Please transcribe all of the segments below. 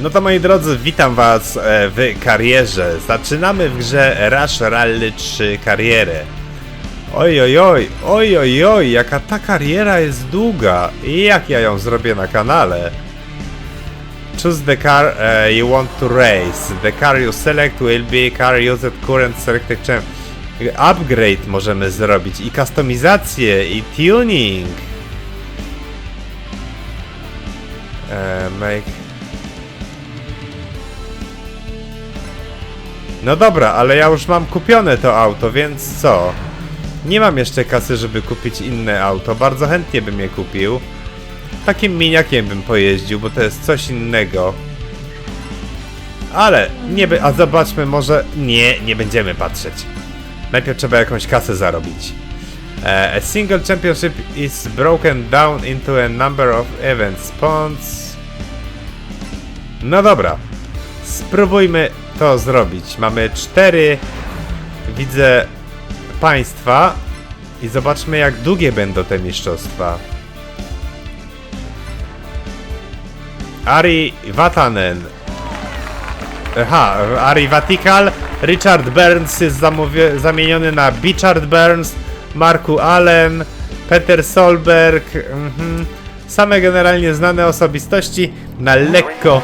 No to moi drodzy, witam was e, w karierze. Zaczynamy w grze Rush Rally 3 karierę. Oj, oj, oj, oj, oj, oj, jaka ta kariera jest długa jak ja ją zrobię na kanale. Choose the car uh, you want to race. The car you select will be car used current selected champ. Upgrade możemy zrobić i kustomizację i tuning. E, make No dobra, ale ja już mam kupione to auto, więc co? Nie mam jeszcze kasy, żeby kupić inne auto. Bardzo chętnie bym je kupił. Takim miniakiem bym pojeździł, bo to jest coś innego. Ale nie by. A zobaczmy, może. Nie, nie będziemy patrzeć. Najpierw trzeba jakąś kasę zarobić. E, a single championship is broken down into a number of events. Spawns. No dobra. Spróbujmy to zrobić. Mamy cztery, widzę, państwa i zobaczmy jak długie będą te mistrzostwa. Ari Vatanen. Aha, Ari Vatikal. Richard Burns jest zamieniony na Bichard Burns. Marku Allen. Peter Solberg. Mhm. Same generalnie znane osobistości na lekko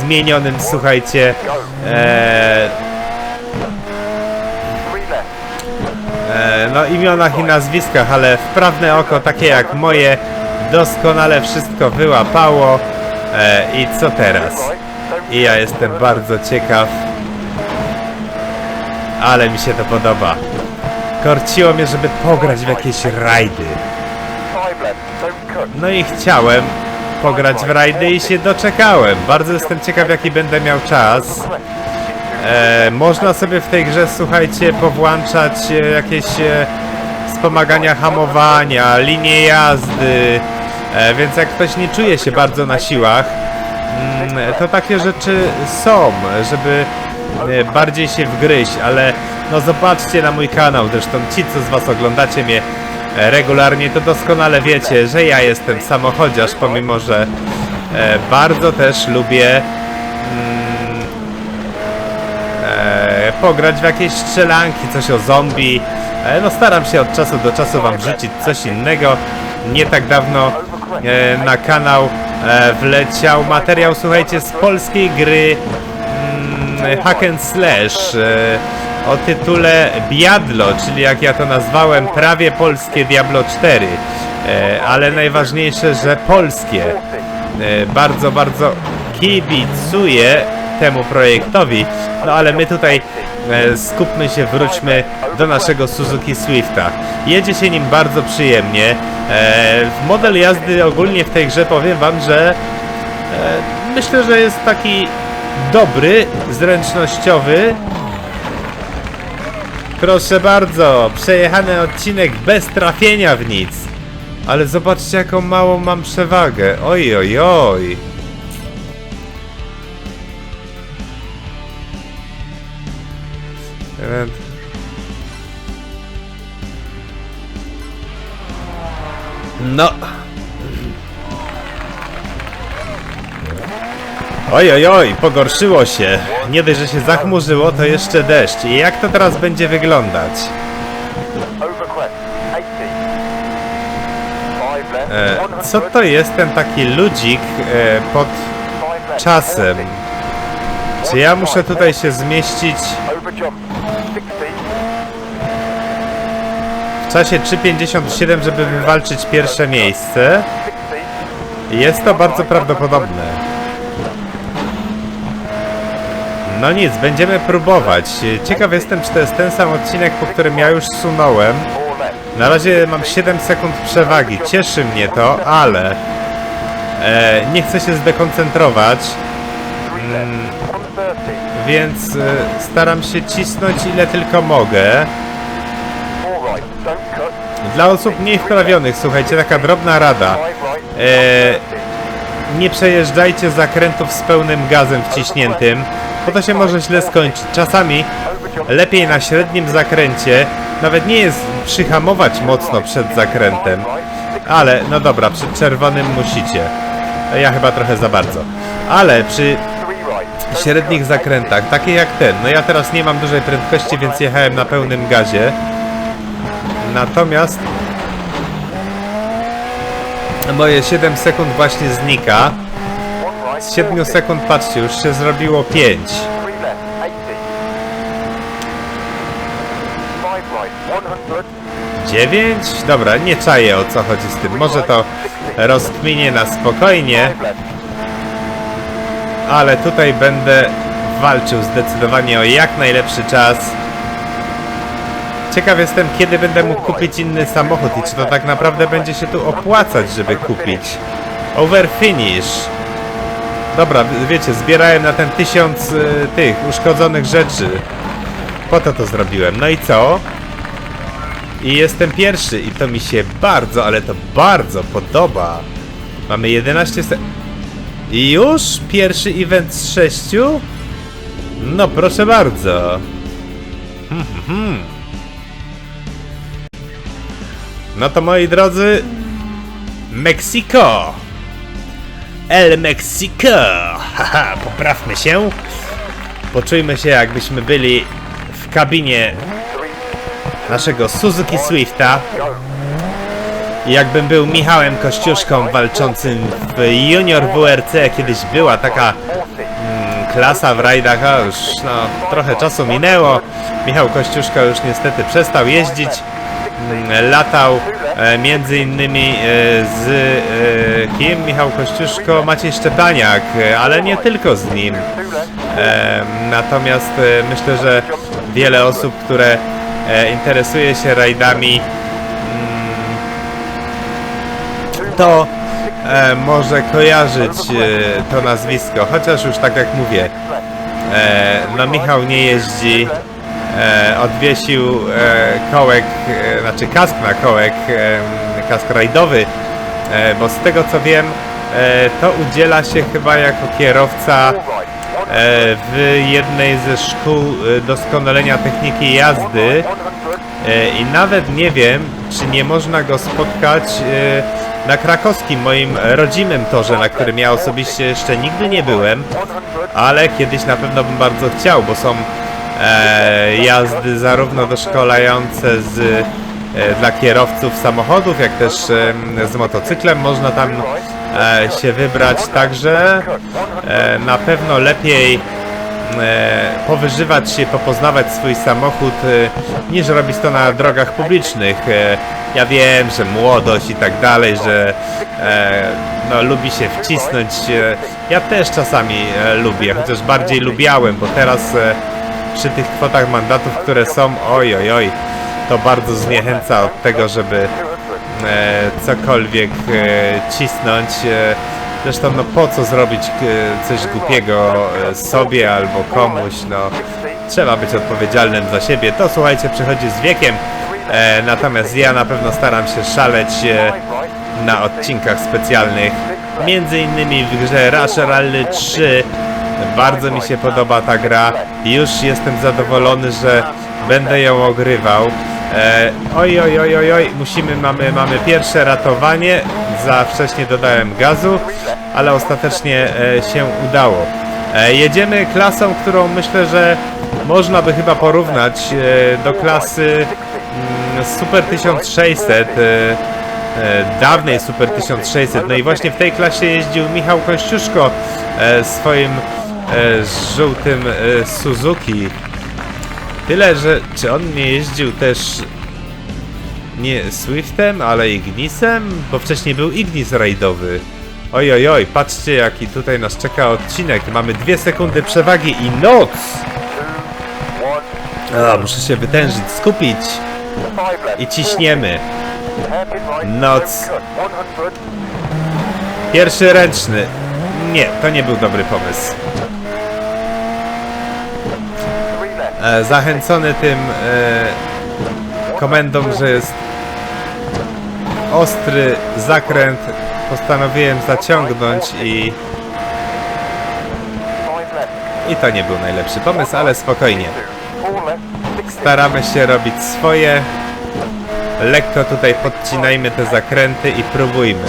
zmienionym, słuchajcie, e, e, no imionach i nazwiskach, ale wprawne oko, takie jak moje, doskonale wszystko wyłapało. E, I co teraz? I ja jestem bardzo ciekaw, ale mi się to podoba. Korciło mnie, żeby pograć w jakieś rajdy. No i chciałem pograć w rajdy i się doczekałem. Bardzo jestem ciekaw jaki będę miał czas. E, można sobie w tej grze, słuchajcie, powłączać e, jakieś e, wspomagania hamowania, linie jazdy, e, więc jak ktoś nie czuje się bardzo na siłach, mm, to takie rzeczy są, żeby e, bardziej się wgryźć, ale no zobaczcie na mój kanał, zresztą ci, co z was oglądacie mnie regularnie, to doskonale wiecie, że ja jestem samochodziarz, pomimo, że e, bardzo też lubię mm, e, pograć w jakieś strzelanki, coś o zombie. E, no staram się od czasu do czasu wam wrzucić coś innego. Nie tak dawno e, na kanał e, wleciał materiał, słuchajcie, z polskiej gry mm, Hack and Slash e, o tytule Biadlo, czyli jak ja to nazwałem, prawie polskie Diablo 4. E, ale najważniejsze, że polskie. E, bardzo, bardzo kibicuję temu projektowi. No ale my tutaj e, skupmy się, wróćmy do naszego Suzuki Swifta. Jedzie się nim bardzo przyjemnie. Model jazdy ogólnie w tej grze powiem wam, że myślę, że jest taki dobry, zręcznościowy. Proszę bardzo, przejechany odcinek bez trafienia w nic. Ale zobaczcie jaką małą mam przewagę. Oj, oj, oj. No. Oj, oj, oj, pogorszyło się. Nie dość, że się zachmurzyło, to jeszcze deszcz. I jak to teraz będzie wyglądać? E, co to jest ten taki ludzik e, pod czasem? Czy ja muszę tutaj się zmieścić w czasie 3.57, żeby wywalczyć pierwsze miejsce? Jest to bardzo prawdopodobne. No nic, będziemy próbować. Ciekaw jestem, czy to jest ten sam odcinek, po którym ja już sunąłem. Na razie mam 7 sekund przewagi. Cieszy mnie to, ale e, nie chcę się zdekoncentrować. Mm, więc e, staram się cisnąć ile tylko mogę. Dla osób mniej wprawionych, słuchajcie, taka drobna rada. E, nie przejeżdżajcie zakrętów z pełnym gazem wciśniętym, bo to się może źle skończyć. Czasami lepiej na średnim zakręcie, nawet nie jest przyhamować mocno przed zakrętem, ale no dobra, przed czerwonym musicie. Ja chyba trochę za bardzo. Ale przy średnich zakrętach, takie jak ten. No ja teraz nie mam dużej prędkości, więc jechałem na pełnym gazie. Natomiast moje 7 sekund właśnie znika. Z 7 sekund, patrzcie, już się zrobiło 5. 9? Dobra, nie czaję o co chodzi z tym. Może to rozkminie na spokojnie, ale tutaj będę walczył zdecydowanie o jak najlepszy czas. Ciekaw jestem, kiedy będę mógł kupić inny samochód i czy to tak naprawdę będzie się tu opłacać, żeby kupić. Over finish. Dobra, wiecie, zbierałem na ten tysiąc y, tych uszkodzonych rzeczy. Po to to zrobiłem. No i co? I jestem pierwszy i to mi się bardzo, ale to bardzo podoba. Mamy 11 se... I już pierwszy event z sześciu? No proszę bardzo. Hmm, hmm, hmm. No to moi drodzy, Mexico. El Mexico. Haha, poprawmy się. Poczujmy się jakbyśmy byli w kabinie naszego Suzuki Swifta. Jakbym był Michałem Kościuszką walczącym w Junior WRC, kiedyś była taka mm, klasa w rajdach, a już no, trochę czasu minęło. Michał Kościuszka już niestety przestał jeździć. Mm, Latał między innymi e, z e, kim? Michał Kościuszko, Maciej Szczepaniak, e, ale nie tylko z nim. E, Natomiast e, myślę, że wiele osób, które e, interesuje się rajdami, mm, to e, może kojarzyć e, to nazwisko, chociaż już tak jak mówię, e, no Michał nie jeździ, e, odwiesił e, kołek, e, znaczy kask na kołek, e, kask rajdowy, e, bo z tego co wiem, e, to udziela się chyba jako kierowca e, w jednej ze szkół e, doskonalenia techniki jazdy. E, i nawet nie wiem, czy nie można go spotkać e, na krakowskim, moim rodzimym torze, na którym ja osobiście jeszcze nigdy nie byłem, ale kiedyś na pewno bym bardzo chciał, bo są e, jazdy zarówno doszkolające z, e, dla kierowców samochodów, jak też e, z motocyklem można tam e, się wybrać, także e, na pewno lepiej e, powyżywać się, popoznawać swój samochód, e, niż robić to na drogach publicznych. E, ja wiem, że młodość i tak dalej, że e, no, lubi się wcisnąć. E, ja też czasami e, lubię, chociaż bardziej lubiałem, bo teraz e, przy tych kwotach mandatów, które są, oj, oj, oj, to bardzo zniechęca od tego, żeby e, cokolwiek e, cisnąć. E, zresztą, no po co zrobić e, coś głupiego e, sobie albo komuś, no trzeba być odpowiedzialnym za siebie. To słuchajcie, przychodzi z wiekiem, e, natomiast ja na pewno staram się szaleć e, na odcinkach specjalnych, między innymi w grze Rush Rally 3. Bardzo mi się podoba ta gra. Już jestem zadowolony, że będę ją ogrywał. E, oj, oj, oj, oj, oj, musimy, mamy, mamy pierwsze ratowanie. Za wcześnie dodałem gazu, ale ostatecznie e, się udało. E, jedziemy klasą, którą myślę, że można by chyba porównać e, do klasy mm, Super 1600. E, e, dawnej Super 1600. No i właśnie w tej klasie jeździł Michał Kościuszko e, swoim e, żółtym e, Suzuki. Tyle, że czy on nie jeździł też nie Swiftem, ale Ignisem? Bo wcześniej był Ignis rajdowy. Oj, oj, oj, patrzcie jaki tutaj nas czeka odcinek. Mamy dwie sekundy przewagi i noc! A, muszę się wytężyć, skupić i ciśniemy. Noc. Pierwszy ręczny. Nie, to nie był dobry pomysł. E, zachęcony tym e, komendą, że jest ostry zakręt, postanowiłem zaciągnąć i, i to nie był najlepszy pomysł, ale spokojnie. Staramy się robić swoje. Lekko tutaj podcinajmy te zakręty i próbujmy.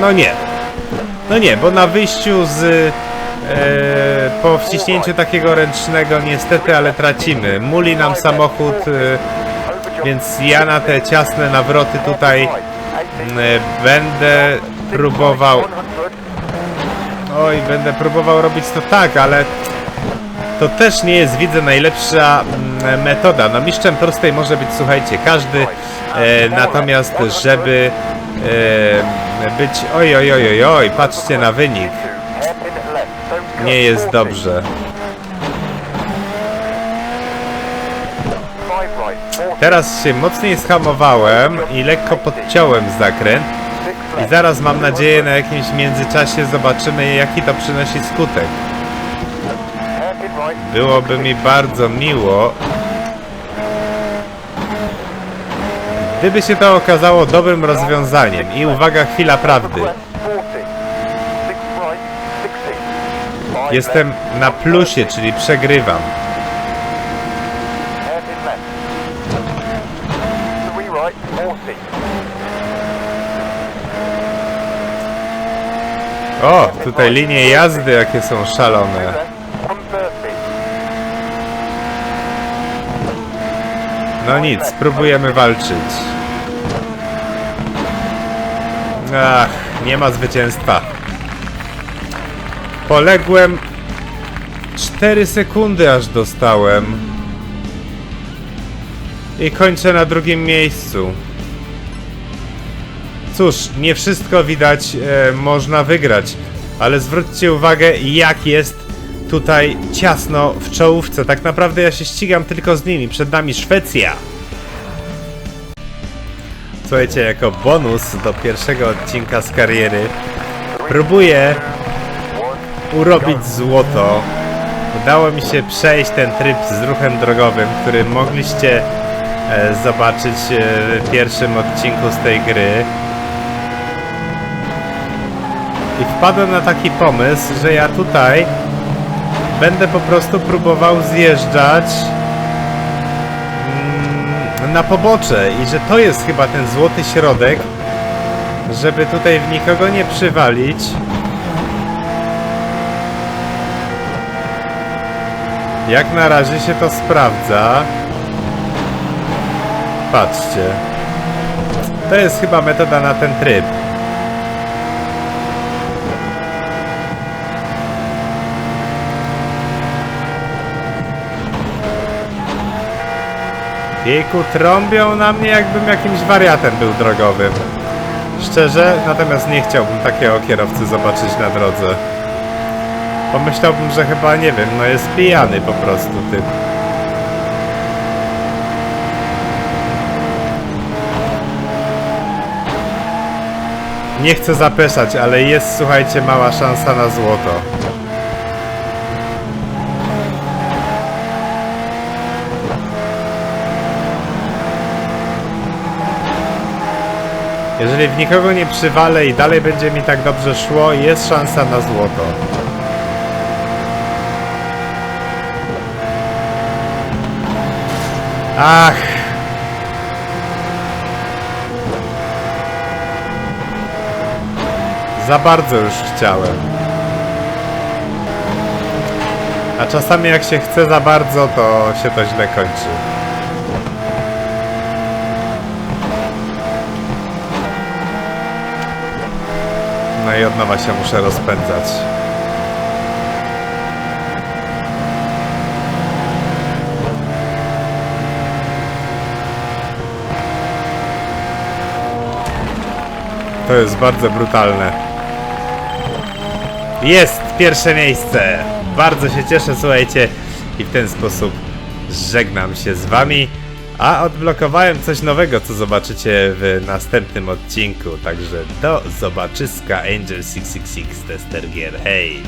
no nie. No nie, bo na wyjściu z... E, po wciśnięciu takiego ręcznego niestety, ale tracimy. Muli nam samochód, e, więc ja na te ciasne nawroty tutaj e, będę próbował... Oj, będę próbował robić to tak, ale to też nie jest, widzę, najlepsza mm, metoda. No mistrzem prostej może być, słuchajcie, każdy, e, natomiast żeby e, być... Oj, oj, oj, oj, oj, patrzcie na wynik. Nie jest dobrze. Teraz się mocniej schamowałem i lekko podciąłem zakręt. I zaraz mam nadzieję na jakimś międzyczasie zobaczymy jaki to przynosi skutek. Byłoby mi bardzo miło, gdyby się to okazało dobrym rozwiązaniem. I uwaga, chwila prawdy. Jestem na plusie, czyli przegrywam. O, tutaj linie jazdy jakie są szalone. No nic, spróbujemy walczyć. Ach, nie ma zwycięstwa. Poległem 4 sekundy aż dostałem. I kończę na drugim miejscu. Cóż, nie wszystko widać e, można wygrać, ale zwróćcie uwagę jak jest tutaj ciasno w czołówce. Tak naprawdę ja się ścigam tylko z nimi. Przed nami Szwecja. Słuchajcie, jako bonus do pierwszego odcinka z kariery próbuję urobić złoto. Udało mi się przejść ten tryb z ruchem drogowym, który mogliście e, zobaczyć e, w pierwszym odcinku z tej gry. I wpadłem na taki pomysł, że ja tutaj będę po prostu próbował zjeżdżać mm, na pobocze i że to jest chyba ten złoty środek, żeby tutaj w nikogo nie przywalić. Jak na razie się to sprawdza. Patrzcie. To jest chyba metoda na ten tryb. Jejku, trąbią na mnie jakbym jakimś wariatem był drogowym. Szczerze, natomiast nie chciałbym takiego kierowcy zobaczyć na drodze. Pomyślałbym, że chyba, nie wiem, no jest pijany po prostu typ. Nie chcę zapeszać, ale jest, słuchajcie, mała szansa na złoto. Jeżeli w nikogo nie przywalę i dalej będzie mi tak dobrze szło, jest szansa na złoto. Ach! Za bardzo już chciałem. A czasami jak się chce za bardzo, to się to źle kończy. I od nowa się muszę rozpędzać. To jest bardzo brutalne. Jest pierwsze miejsce! Bardzo się cieszę, słuchajcie. I w ten sposób żegnam się z wami. A odblokowałem coś nowego, co zobaczycie w następnym odcinku. Także do zobaczyska Angel 666 Tester Gear. Hej!